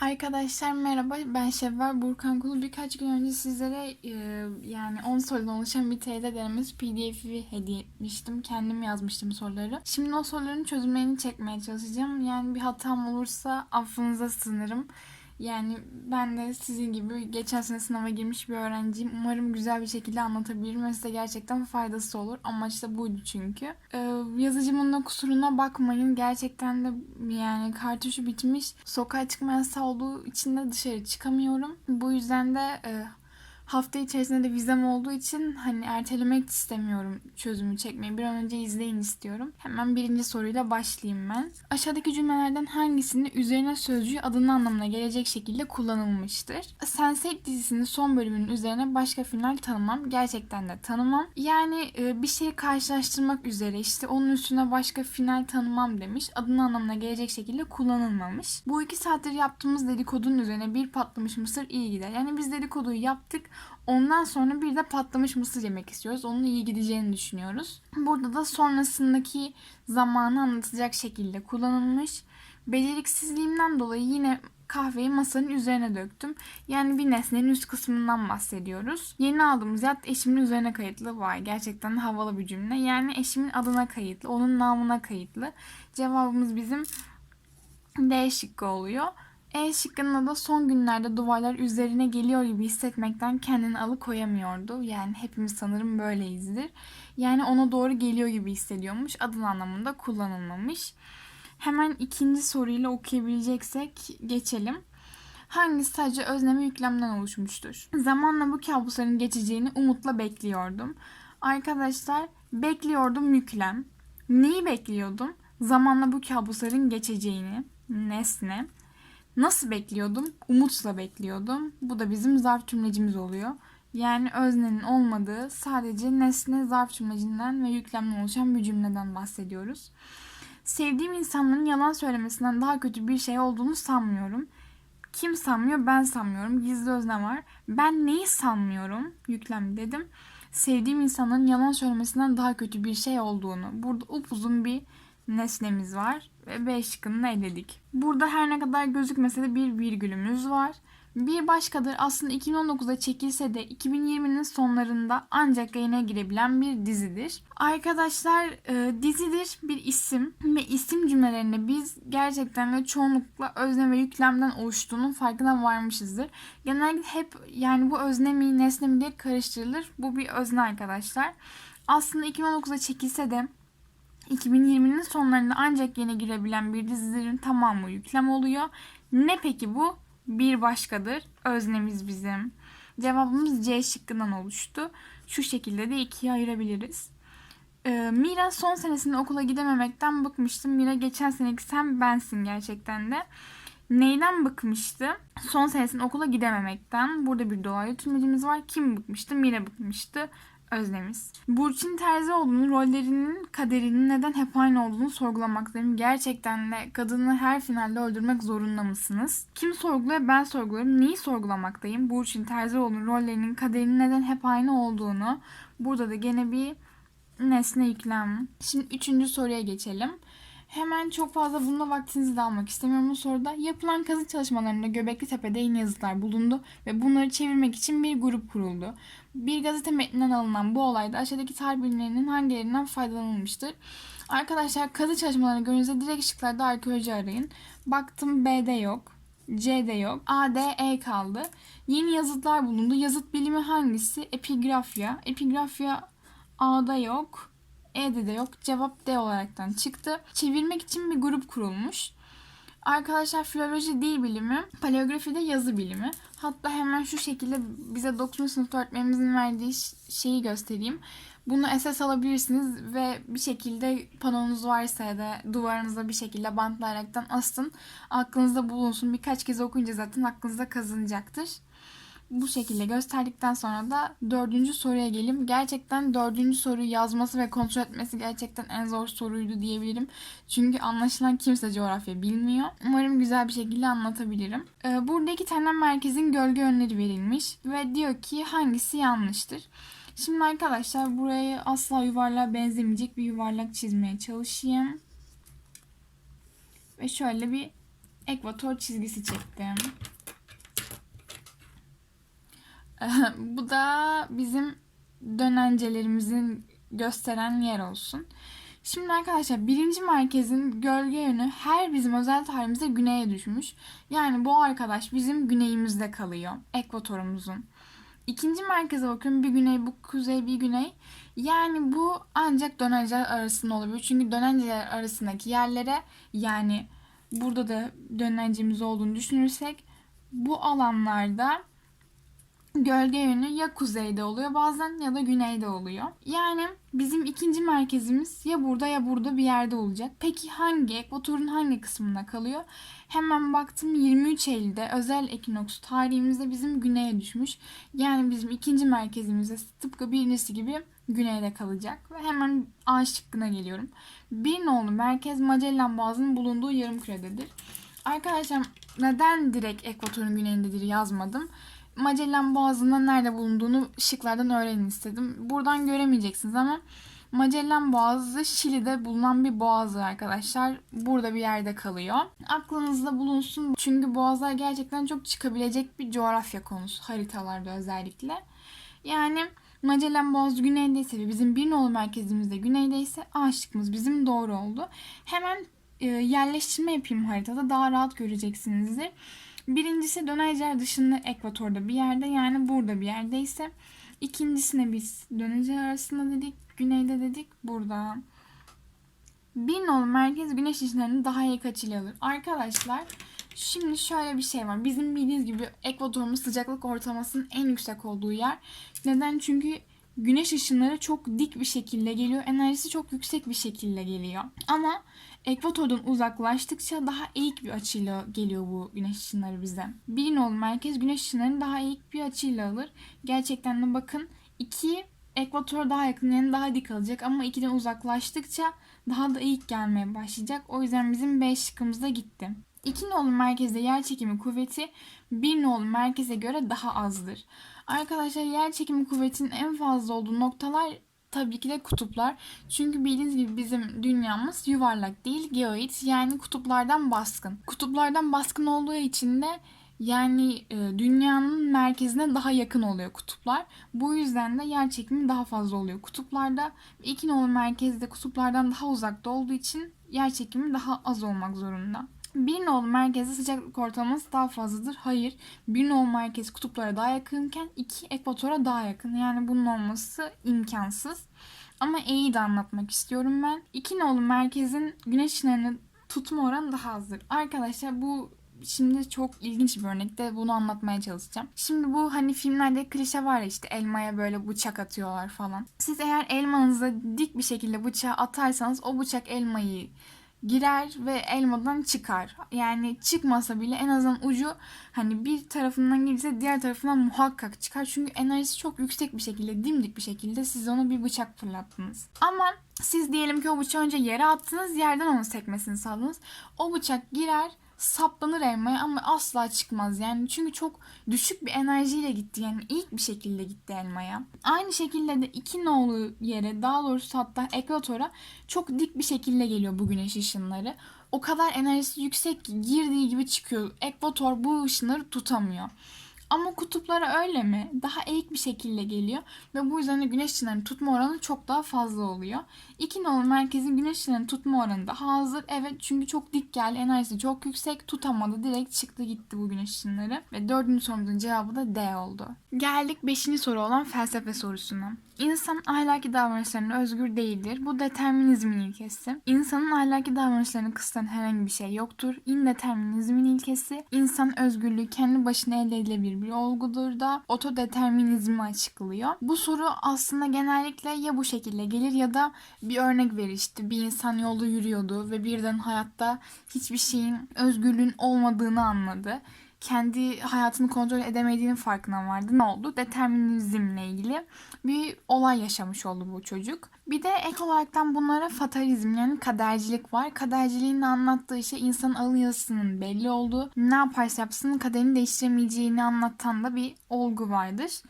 Arkadaşlar merhaba ben Şevval Burkan Kulu birkaç gün önce sizlere e, yani 10 sorudan oluşan bir TYT denemesi pdf'i hediye etmiştim. Kendim yazmıştım soruları. Şimdi o soruların çözümlerini çekmeye çalışacağım. Yani bir hatam olursa affınıza sığınırım. Yani ben de sizin gibi geçen sene sınava girmiş bir öğrenciyim. Umarım güzel bir şekilde anlatabilirim ve size gerçekten faydası olur. Amaç da buydu çünkü. Ee, yazıcımın da kusuruna bakmayın. Gerçekten de yani kartuşu bitmiş. Sokağa çıkma yasağı olduğu için de dışarı çıkamıyorum. Bu yüzden de e, hafta içerisinde de vizem olduğu için hani ertelemek istemiyorum çözümü çekmeyi. Bir an önce izleyin istiyorum. Hemen birinci soruyla başlayayım ben. Aşağıdaki cümlelerden hangisinin üzerine sözcüğü adının anlamına gelecek şekilde kullanılmıştır? Sense8 dizisinin son bölümünün üzerine başka final tanımam. Gerçekten de tanımam. Yani e, bir şeyi karşılaştırmak üzere işte onun üstüne başka final tanımam demiş. Adının anlamına gelecek şekilde kullanılmamış. Bu iki saattir yaptığımız dedikodunun üzerine bir patlamış mısır iyi gider. Yani biz dedikoduyu yaptık. Ondan sonra bir de patlamış mısır yemek istiyoruz. Onun iyi gideceğini düşünüyoruz. Burada da sonrasındaki zamanı anlatacak şekilde kullanılmış. Beceriksizliğimden dolayı yine kahveyi masanın üzerine döktüm. Yani bir nesnenin üst kısmından bahsediyoruz. Yeni aldığımız yat eşimin üzerine kayıtlı. Vay gerçekten havalı bir cümle. Yani eşimin adına kayıtlı, onun namına kayıtlı. Cevabımız bizim D şıkkı oluyor. E şıkkında da son günlerde duvarlar üzerine geliyor gibi hissetmekten kendini alıkoyamıyordu. Yani hepimiz sanırım böyleyizdir. Yani ona doğru geliyor gibi hissediyormuş. Adın anlamında kullanılmamış. Hemen ikinci soruyla okuyabileceksek geçelim. Hangisi sadece özleme yüklemden oluşmuştur? Zamanla bu kabusların geçeceğini umutla bekliyordum. Arkadaşlar bekliyordum yüklem. Neyi bekliyordum? Zamanla bu kabusların geçeceğini. Nesne. Nasıl bekliyordum? Umutla bekliyordum. Bu da bizim zarf cümlecimiz oluyor. Yani öznenin olmadığı sadece nesne zarf cümlecinden ve yüklemden oluşan bir cümleden bahsediyoruz. Sevdiğim insanların yalan söylemesinden daha kötü bir şey olduğunu sanmıyorum. Kim sanmıyor? Ben sanmıyorum. Gizli özne var. Ben neyi sanmıyorum? Yüklem dedim. Sevdiğim insanların yalan söylemesinden daha kötü bir şey olduğunu. Burada upuzun bir nesnemiz var ve B şıkkını eledik. Burada her ne kadar gözükmese de bir virgülümüz var. Bir başkadır aslında 2019'da çekilse de 2020'nin sonlarında ancak yayına girebilen bir dizidir. Arkadaşlar e, dizidir bir isim ve isim cümlelerinde biz gerçekten de çoğunlukla özne ve yüklemden oluştuğunun farkına varmışızdır. Genellikle hep yani bu özne mi nesne mi diye karıştırılır. Bu bir özne arkadaşlar. Aslında 2019'da çekilse de 2020'nin sonlarında ancak yeni girebilen bir dizilerin tamamı yüklem oluyor. Ne peki bu? Bir başkadır. Öznemiz bizim. Cevabımız C şıkkından oluştu. Şu şekilde de ikiye ayırabiliriz. Ee, Mira son senesinde okula gidememekten bıkmıştım. Mira geçen seneki sen bensin gerçekten de. Neyden bıkmıştı? Son senesinde okula gidememekten. Burada bir dolaylı tümlecimiz var. Kim bıkmıştı? Mira bıkmıştı özlemiz. Burçin Terzioğlu'nun rollerinin kaderinin neden hep aynı olduğunu sorgulamaktayım. Gerçekten de kadını her finalde öldürmek zorunda mısınız? Kim sorguluyor? Ben sorguluyorum. Neyi sorgulamaktayım? Burçin Terzioğlu'nun rollerinin kaderinin neden hep aynı olduğunu. Burada da gene bir nesne yüklem. Şimdi üçüncü soruya geçelim. Hemen çok fazla bununla vaktinizi de almak istemiyorum bu soruda. Yapılan kazı çalışmalarında Göbekli Tepe'de yeni yazıtlar bulundu ve bunları çevirmek için bir grup kuruldu. Bir gazete metninden alınan bu olayda aşağıdaki tarih bilimlerinin hangilerinden faydalanılmıştır? Arkadaşlar kazı çalışmalarını gördüğünüzde direkt şıklarda arkeoloji arayın. Baktım B'de yok. C'de yok. A, D, E kaldı. Yeni yazıtlar bulundu. Yazıt bilimi hangisi? Epigrafya. Epigrafya A'da yok. E'de de yok. Cevap D olaraktan çıktı. Çevirmek için bir grup kurulmuş. Arkadaşlar filoloji dil bilimi, paleografi de yazı bilimi. Hatta hemen şu şekilde bize 9. sınıf öğretmenimizin verdiği şeyi göstereyim. Bunu esas alabilirsiniz ve bir şekilde panonuz varsa ya da duvarınıza bir şekilde bantlayaraktan asın. Aklınızda bulunsun. Birkaç kez okuyunca zaten aklınızda kazınacaktır bu şekilde gösterdikten sonra da dördüncü soruya geleyim. Gerçekten dördüncü soruyu yazması ve kontrol etmesi gerçekten en zor soruydu diyebilirim. Çünkü anlaşılan kimse coğrafya bilmiyor. Umarım güzel bir şekilde anlatabilirim. Ee, burada iki merkezin gölge yönleri verilmiş ve diyor ki hangisi yanlıştır. Şimdi arkadaşlar burayı asla yuvarlığa benzemeyecek bir yuvarlak çizmeye çalışayım. Ve şöyle bir ekvator çizgisi çektim. Bu da bizim dönencelerimizin gösteren yer olsun. Şimdi arkadaşlar birinci merkezin gölge yönü her bizim özel tarihimizde güneye düşmüş. Yani bu arkadaş bizim güneyimizde kalıyor. Ekvatorumuzun. İkinci merkeze bakıyorum. Bir güney, bu kuzey, bir güney. Yani bu ancak dönenceler arasında olabilir. Çünkü dönenceler arasındaki yerlere yani burada da dönencemiz olduğunu düşünürsek bu alanlarda gölge yönü ya kuzeyde oluyor bazen ya da güneyde oluyor. Yani bizim ikinci merkezimiz ya burada ya burada bir yerde olacak. Peki hangi ekvatorun hangi kısmında kalıyor? Hemen baktım 23 Eylül'de özel ekinoks tarihimizde bizim güneye düşmüş. Yani bizim ikinci merkezimizde tıpkı birincisi gibi güneyde kalacak. Ve hemen A şıkkına geliyorum. Bir nolu merkez Magellan Boğazı'nın bulunduğu yarım kürededir. Arkadaşlar neden direkt ekvatorun güneyindedir yazmadım. Magellan Boğazı'nın nerede bulunduğunu şıklardan öğrenin istedim. Buradan göremeyeceksiniz ama Magellan Boğazı Şili'de bulunan bir boğazdır arkadaşlar. Burada bir yerde kalıyor. Aklınızda bulunsun çünkü boğazlar gerçekten çok çıkabilecek bir coğrafya konusu haritalarda özellikle. Yani Magellan Boğazı güneydeyse ve bizim bir nolu merkezimizde güneydeyse A bizim doğru oldu. Hemen e, yerleştirme yapayım haritada daha rahat göreceksinizdir. Birincisi döneceğer dışında ekvatorda bir yerde yani burada bir yerdeyse. İkincisine biz döneceğer arasında dedik. Güneyde dedik burada. Bir nolu merkez güneş ışınlarını daha iyi açıyla alır. Arkadaşlar şimdi şöyle bir şey var. Bizim bildiğiniz gibi ekvatorumuz sıcaklık ortalamasının en yüksek olduğu yer. Neden? Çünkü güneş ışınları çok dik bir şekilde geliyor. Enerjisi çok yüksek bir şekilde geliyor. Ama ekvatordan uzaklaştıkça daha eğik bir açıyla geliyor bu güneş ışınları bize. Bir nolu merkez güneş ışınlarını daha eğik bir açıyla alır. Gerçekten de bakın iki ekvator daha yakın yani daha dik alacak ama ikiden uzaklaştıkça daha da eğik gelmeye başlayacak. O yüzden bizim B şıkkımız da gitti. 2 nolu merkezde yer çekimi kuvveti 1 nolu merkeze göre daha azdır. Arkadaşlar yer çekimi kuvvetinin en fazla olduğu noktalar tabii ki de kutuplar. Çünkü bildiğiniz gibi bizim dünyamız yuvarlak değil geoid yani kutuplardan baskın. Kutuplardan baskın olduğu için de yani e, dünyanın merkezine daha yakın oluyor kutuplar. Bu yüzden de yer çekimi daha fazla oluyor kutuplarda. İki merkezde kutuplardan daha uzakta olduğu için yer çekimi daha az olmak zorunda. Bir nolu merkezde sıcaklık ortalaması daha fazladır. Hayır. Bir nolu merkez kutuplara daha yakınken iki ekvatora daha yakın. Yani bunun olması imkansız. Ama E'yi de anlatmak istiyorum ben. İki nolu merkezin güneş ışınlarını tutma oranı daha azdır. Arkadaşlar bu şimdi çok ilginç bir örnekte bunu anlatmaya çalışacağım. Şimdi bu hani filmlerde klişe var ya işte elmaya böyle bıçak atıyorlar falan. Siz eğer elmanıza dik bir şekilde bıçağı atarsanız o bıçak elmayı girer ve elmadan çıkar. Yani çıkmasa bile en azından ucu hani bir tarafından girse diğer tarafından muhakkak çıkar. Çünkü enerjisi çok yüksek bir şekilde, dimdik bir şekilde siz ona bir bıçak fırlattınız. Ama siz diyelim ki o bıçağı önce yere attınız, yerden onun sekmesini sağladınız. O bıçak girer, saplanır elmaya ama asla çıkmaz yani çünkü çok düşük bir enerjiyle gitti yani ilk bir şekilde gitti elmaya. Aynı şekilde de iki nolu yere daha doğrusu hatta ekvatora çok dik bir şekilde geliyor bu güneş ışınları. O kadar enerjisi yüksek ki girdiği gibi çıkıyor. Ekvator bu ışınları tutamıyor. Ama kutuplara öyle mi? Daha eğik bir şekilde geliyor ve bu yüzden de güneş ışınlarını tutma oranı çok daha fazla oluyor. İki nolu merkezin güneş ışınlarını tutma oranı daha azdır. Evet çünkü çok dik geldi. Enerjisi çok yüksek. Tutamadı. Direkt çıktı gitti bu güneş ışınları. Ve dördüncü sorumuzun cevabı da D oldu. Geldik beşinci soru olan felsefe sorusuna. İnsan ahlaki davranışlarına özgür değildir. Bu determinizmin ilkesi. İnsanın ahlaki davranışlarını kısıtlayan herhangi bir şey yoktur. İndeterminizmin ilkesi. İnsan özgürlüğü kendi başına elde edilebilir bir olgudur da otodeterminizmi açıklıyor. Bu soru aslında genellikle ya bu şekilde gelir ya da bir örnek işte bir insan yolda yürüyordu ve birden hayatta hiçbir şeyin özgürlüğün olmadığını anladı kendi hayatını kontrol edemediğinin farkına vardı. Ne oldu? Determinizmle ilgili bir olay yaşamış oldu bu çocuk. Bir de ek olaraktan bunlara fatalizm yani kadercilik var. Kaderciliğin de anlattığı şey insanın alın yazısının belli olduğu, ne yaparsa yapsın kaderini değiştiremeyeceğini anlatan da bir olgu vardır.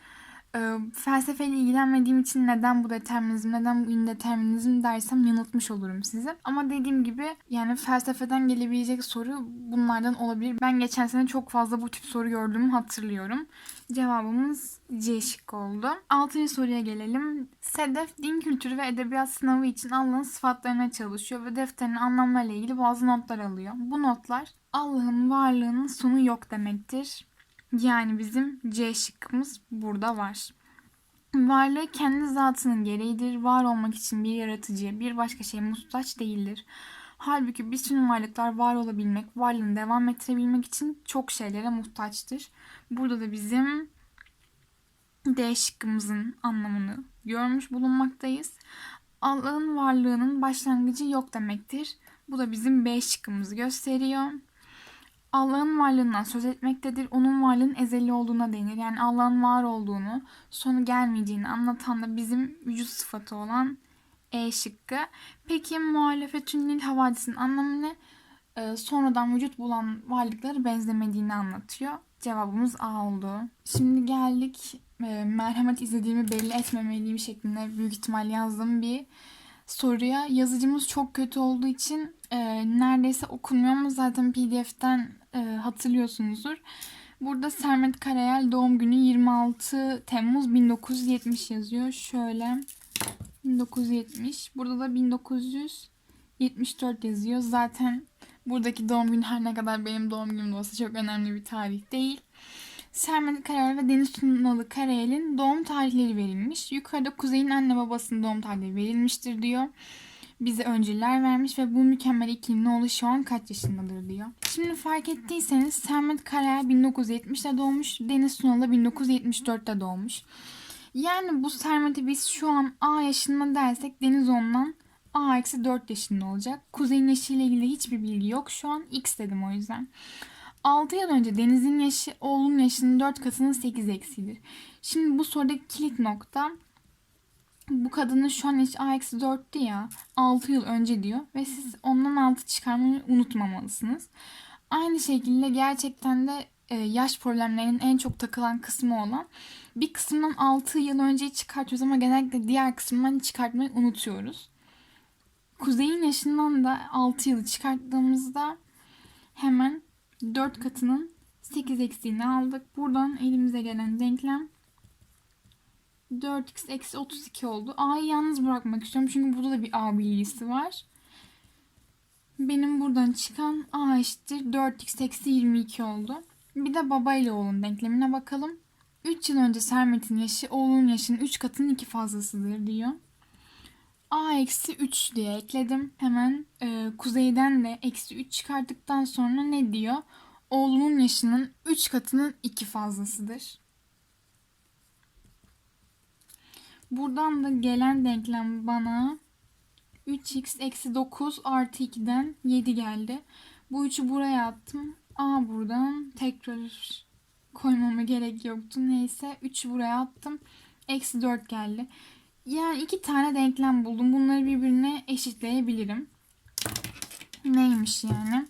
Felsefeyle ilgilenmediğim için neden bu determinizm, neden bu indeterminizm dersem yanıltmış olurum sizi. Ama dediğim gibi yani felsefeden gelebilecek soru bunlardan olabilir. Ben geçen sene çok fazla bu tip soru gördüğümü hatırlıyorum. Cevabımız C şıkkı oldu. Altıncı soruya gelelim. Sedef din kültürü ve edebiyat sınavı için Allah'ın sıfatlarına çalışıyor ve defterinin anlamlarıyla ilgili bazı notlar alıyor. Bu notlar Allah'ın varlığının sonu yok demektir. Yani bizim C şıkkımız burada var. Varlığı kendi zatının gereğidir. Var olmak için bir yaratıcıya, bir başka şeye muhtaç değildir. Halbuki bütün varlıklar var olabilmek, varlığını devam ettirebilmek için çok şeylere muhtaçtır. Burada da bizim D şıkkımızın anlamını görmüş bulunmaktayız. Allah'ın varlığının başlangıcı yok demektir. Bu da bizim B şıkkımızı gösteriyor. Allah'ın varlığından söz etmektedir. Onun varlığının ezeli olduğuna denir. Yani Allah'ın var olduğunu, sonu gelmeyeceğini anlatan da bizim vücut sıfatı olan E şıkkı. Peki muhalefetün lil havadisin anlamı ne? Ee, sonradan vücut bulan varlıkları benzemediğini anlatıyor. Cevabımız A oldu. Şimdi geldik e, merhamet izlediğimi belli etmemeliyim şeklinde büyük ihtimal yazdığım bir soruya. Yazıcımız çok kötü olduğu için e, neredeyse okunmuyor ama zaten pdf'ten e, hatırlıyorsunuzdur. Burada Sermet Karayel doğum günü 26 Temmuz 1970 yazıyor. Şöyle 1970. Burada da 1974 yazıyor. Zaten buradaki doğum günü her ne kadar benim doğum günüm olsa çok önemli bir tarih değil. Sermet Karayel ve Deniz Tunalı Karayel'in doğum tarihleri verilmiş. Yukarıda Kuzey'in anne babasının doğum tarihleri verilmiştir diyor. Bize öncüler vermiş ve bu mükemmel ikilinin oğlu şu an kaç yaşındadır diyor. Şimdi fark ettiyseniz Sermet Karayel 1970'te doğmuş, Deniz Tunalı 1974'te doğmuş. Yani bu Sermet'i biz şu an A yaşında dersek Deniz ondan A eksi 4 yaşında olacak. Kuzey'in yaşıyla ilgili hiçbir bilgi yok. Şu an X dedim o yüzden. 6 yıl önce Deniz'in yaşı oğlunun yaşının 4 katının 8 eksidir. Şimdi bu sorudaki kilit nokta bu kadının şu an yaşı A eksi 4'tü ya 6 yıl önce diyor ve siz ondan 6 çıkarmayı unutmamalısınız. Aynı şekilde gerçekten de e, yaş problemlerinin en çok takılan kısmı olan bir kısımdan 6 yıl önceyi çıkartıyoruz ama genellikle diğer kısımdan çıkartmayı unutuyoruz. Kuzey'in yaşından da 6 yılı çıkarttığımızda hemen 4 katının 8 eksiğini aldık. Buradan elimize gelen denklem 4x eksi 32 oldu. A'yı yalnız bırakmak istiyorum. Çünkü burada da bir A bilgisi var. Benim buradan çıkan A eşittir 4x eksi 22 oldu. Bir de baba ile oğlun denklemine bakalım. 3 yıl önce Sermet'in yaşı oğlunun yaşının 3 katının 2 fazlasıdır diyor. A eksi 3 diye ekledim. Hemen e, kuzeyden de eksi 3 çıkarttıktan sonra ne diyor? Oğlunun yaşının 3 katının 2 fazlasıdır. Buradan da gelen denklem bana 3x eksi 9 artı 2'den 7 geldi. Bu 3'ü buraya attım. A buradan tekrar koymama gerek yoktu. Neyse 3'ü buraya attım. Eksi 4 geldi. Yani iki tane denklem buldum. Bunları birbirine eşitleyebilirim. Neymiş yani?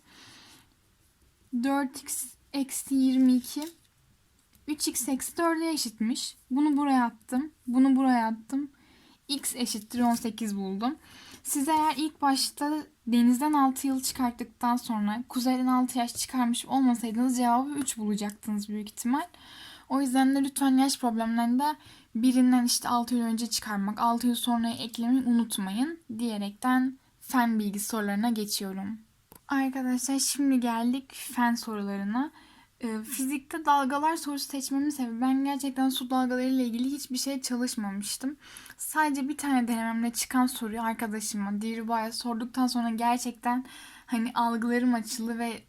4x eksi 22 3x eksi 4'e eşitmiş. Bunu buraya attım. Bunu buraya attım. x eşittir 18 buldum. Siz eğer ilk başta denizden 6 yıl çıkarttıktan sonra kuzeyden 6 yaş çıkarmış olmasaydınız cevabı 3 bulacaktınız büyük ihtimal. O yüzden de lütfen yaş problemlerinde birinden işte 6 yıl önce çıkarmak, 6 yıl sonra eklemeyi unutmayın diyerekten fen bilgi sorularına geçiyorum. Arkadaşlar şimdi geldik fen sorularına. Ee, fizikte dalgalar sorusu seçmemin sebebi ben gerçekten su dalgaları ile ilgili hiçbir şey çalışmamıştım. Sadece bir tane denememle çıkan soruyu arkadaşıma Dilruba'ya sorduktan sonra gerçekten hani algılarım açıldı ve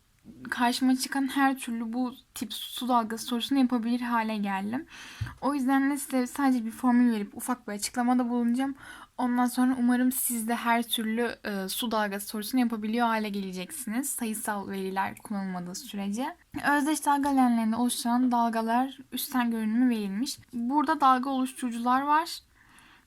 karşıma çıkan her türlü bu tip su dalgası sorusunu yapabilir hale geldim. O yüzden de size sadece bir formül verip ufak bir açıklamada bulunacağım. Ondan sonra umarım siz de her türlü e, su dalgası sorusunu yapabiliyor hale geleceksiniz. Sayısal veriler kullanılmadığı sürece. Özdeş dalga lenlerinde oluşan dalgalar üstten görünümü verilmiş. Burada dalga oluşturucular var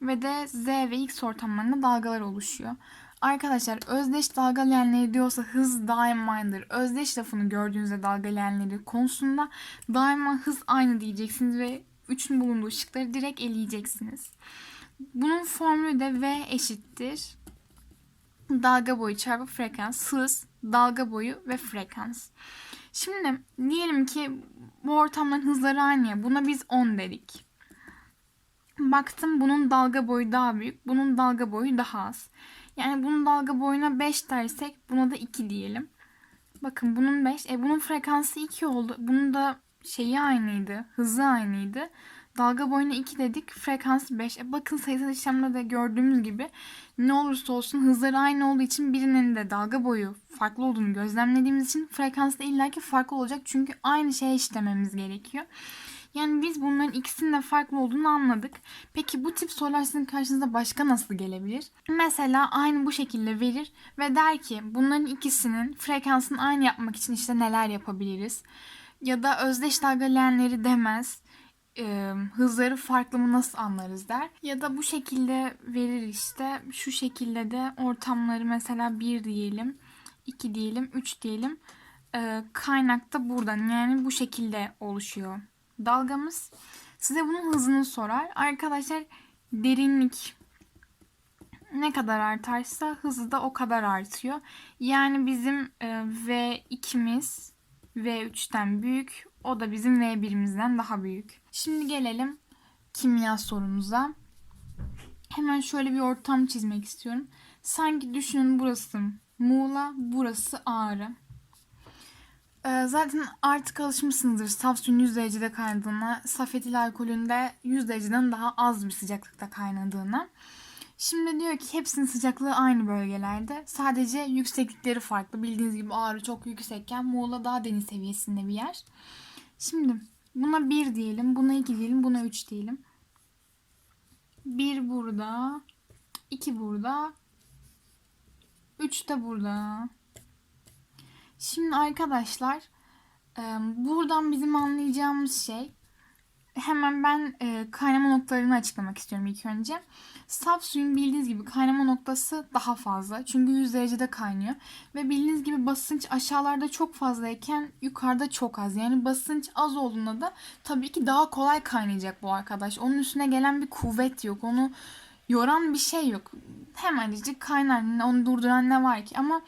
ve de Z ve X ortamlarında dalgalar oluşuyor. Arkadaşlar özdeş dalga lenleri diyorsa hız daima aynıdır. Özdeş lafını gördüğünüzde dalga lenleri konusunda daima hız aynı diyeceksiniz ve üçün bulunduğu şıkları direkt eleyeceksiniz. Bunun formülü de V eşittir. Dalga boyu çarpı frekans, hız, dalga boyu ve frekans. Şimdi diyelim ki bu ortamların hızları aynı. Buna biz 10 dedik. Baktım bunun dalga boyu daha büyük. Bunun dalga boyu daha az. Yani bunun dalga boyuna 5 dersek buna da 2 diyelim. Bakın bunun 5. E bunun frekansı 2 oldu. Bunun da şeyi aynıydı. Hızı aynıydı. Dalga boyuna 2 dedik. Frekansı 5. E bakın sayısal işlemde de gördüğümüz gibi ne olursa olsun hızları aynı olduğu için birinin de dalga boyu farklı olduğunu gözlemlediğimiz için frekansı da illaki farklı olacak. Çünkü aynı şeye işlememiz gerekiyor. Yani biz bunların ikisinin de farklı olduğunu anladık. Peki bu tip sorular sizin karşınıza başka nasıl gelebilir? Mesela aynı bu şekilde verir ve der ki bunların ikisinin frekansını aynı yapmak için işte neler yapabiliriz? Ya da özdeş dalgalanları demez. Ee, hızları farklı mı nasıl anlarız der. Ya da bu şekilde verir işte. Şu şekilde de ortamları mesela 1 diyelim, 2 diyelim, 3 diyelim. Ee, kaynak da buradan yani bu şekilde oluşuyor dalgamız. Size bunun hızını sorar. Arkadaşlar derinlik ne kadar artarsa hızı da o kadar artıyor. Yani bizim e, V2'miz V3'ten büyük. O da bizim V1'imizden daha büyük. Şimdi gelelim kimya sorumuza. Hemen şöyle bir ortam çizmek istiyorum. Sanki düşünün burası Muğla, burası Ağrı. Ee, zaten artık alışmışsınızdır saf suyun 100 derecede kaynadığına, saf etil alkolün de 100 dereceden daha az bir sıcaklıkta kaynadığına. Şimdi diyor ki hepsinin sıcaklığı aynı bölgelerde. Sadece yükseklikleri farklı. Bildiğiniz gibi Ağrı çok yüksekken Muğla daha deniz seviyesinde bir yer. Şimdi buna 1 diyelim, buna 2 diyelim, buna 3 diyelim. 1 burada, 2 burada, 3 de burada. Şimdi arkadaşlar buradan bizim anlayacağımız şey hemen ben kaynama noktalarını açıklamak istiyorum ilk önce. Saf suyun bildiğiniz gibi kaynama noktası daha fazla. Çünkü 100 derecede kaynıyor. Ve bildiğiniz gibi basınç aşağılarda çok fazlayken yukarıda çok az. Yani basınç az olduğunda da tabii ki daha kolay kaynayacak bu arkadaş. Onun üstüne gelen bir kuvvet yok. Onu yoran bir şey yok. Hemencik kaynar. Onu durduran ne var ki? Ama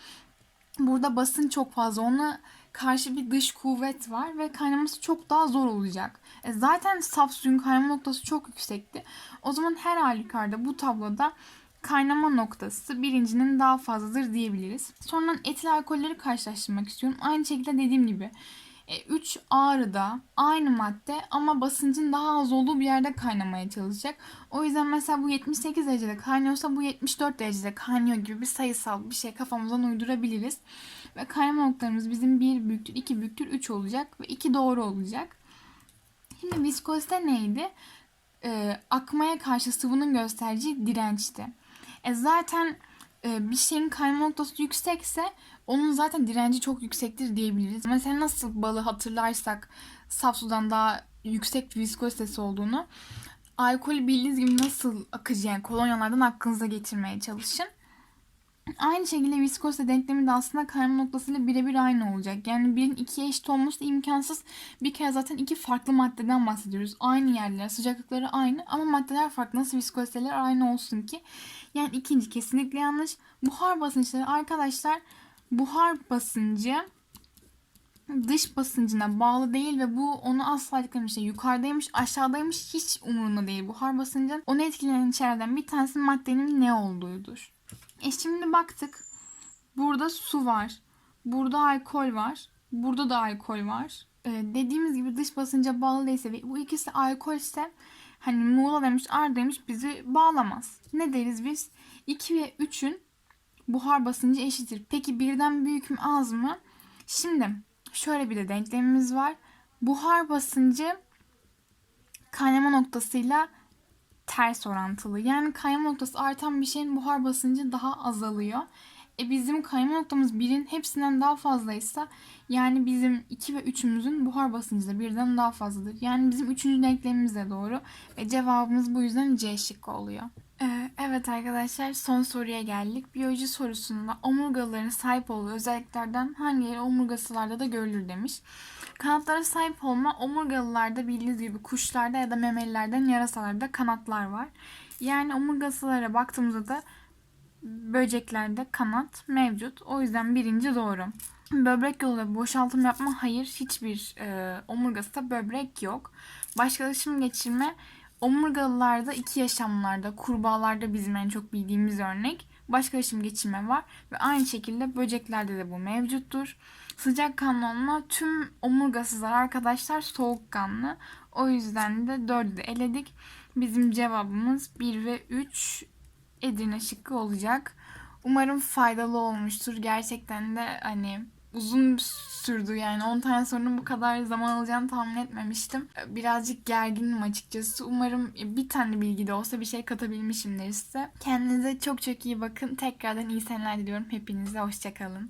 Burada basın çok fazla. Ona karşı bir dış kuvvet var ve kaynaması çok daha zor olacak. E zaten saf suyun kaynama noktası çok yüksekti. O zaman her halükarda bu tabloda kaynama noktası birincinin daha fazladır diyebiliriz. Sonra etil alkolleri karşılaştırmak istiyorum. Aynı şekilde dediğim gibi 3 e, ağrıda aynı madde ama basıncın daha az olduğu bir yerde kaynamaya çalışacak. O yüzden mesela bu 78 derecede kaynıyorsa bu 74 derecede kaynıyor gibi bir sayısal bir şey kafamızdan uydurabiliriz. Ve kaynama noktalarımız bizim 1 büyüktür, 2 büyüktür, 3 olacak ve 2 doğru olacak. Şimdi viskozite neydi? Ee, akmaya karşı sıvının gösterdiği dirençti. E zaten e, bir şeyin kaynama noktası yüksekse onun zaten direnci çok yüksektir diyebiliriz. Mesela nasıl balı hatırlarsak saf sudan daha yüksek bir viskozitesi olduğunu alkolü bildiğiniz gibi nasıl akıcı yani kolonyalardan aklınıza getirmeye çalışın. Aynı şekilde viskozite denklemi de aslında kaynama noktasıyla birebir aynı olacak. Yani birin ikiye eşit olması imkansız. Bir kere zaten iki farklı maddeden bahsediyoruz. Aynı yerler, sıcaklıkları aynı ama maddeler farklı. Nasıl viskoziteler aynı olsun ki? Yani ikinci kesinlikle yanlış. Buhar basınçları arkadaşlar buhar basıncı dış basıncına bağlı değil ve bu onu asla etkilemiş. Yukarıdaymış, aşağıdaymış hiç umurunda değil. Buhar basıncın onu etkileyen şeylerden bir tanesi maddenin ne olduğudur. E şimdi baktık. Burada su var. Burada alkol var. Burada da alkol var. Ee, dediğimiz gibi dış basınca bağlı değilse ve bu ikisi alkol ise hani Muğla demiş, Ar demiş bizi bağlamaz. Ne deriz biz? 2 ve 3'ün buhar basıncı eşittir. Peki birden büyük mü az mı? Şimdi şöyle bir de denklemimiz var. Buhar basıncı kaynama noktasıyla ters orantılı. Yani kaynama noktası artan bir şeyin buhar basıncı daha azalıyor. E bizim kaynama noktamız birin hepsinden daha fazlaysa yani bizim 2 ve 3'ümüzün buhar basıncı da birden daha fazladır. Yani bizim 3. denklemimiz de doğru. Ve cevabımız bu yüzden C şıkkı oluyor. Ee, evet arkadaşlar son soruya geldik. Biyoloji sorusunda omurgaların sahip olduğu özelliklerden hangileri omurgasılarda da görülür demiş. Kanatlara sahip olma omurgalılarda bildiğiniz gibi kuşlarda ya da memelilerden yarasalarda kanatlar var. Yani omurgasılara baktığımızda da böceklerde kanat mevcut. O yüzden birinci doğru. Böbrek yoluyla boşaltım yapma hayır hiçbir e, omurgasında böbrek yok. Başkalaşım geçirme omurgalılarda iki yaşamlarda kurbağalarda bizim en çok bildiğimiz örnek. Başkalaşım geçirme var ve aynı şekilde böceklerde de bu mevcuttur. Sıcak kanlı olma tüm omurgasızlar arkadaşlar soğukkanlı. O yüzden de 4'ü de eledik. Bizim cevabımız 1 ve 3 Edirne şıkkı olacak. Umarım faydalı olmuştur. Gerçekten de hani uzun sürdü yani 10 tane sorunun bu kadar zaman alacağını tahmin etmemiştim. Birazcık gerginim açıkçası. Umarım bir tane bilgi de olsa bir şey katabilmişimdir size. Kendinize çok çok iyi bakın. Tekrardan iyi seneler diliyorum hepinize. Hoşçakalın.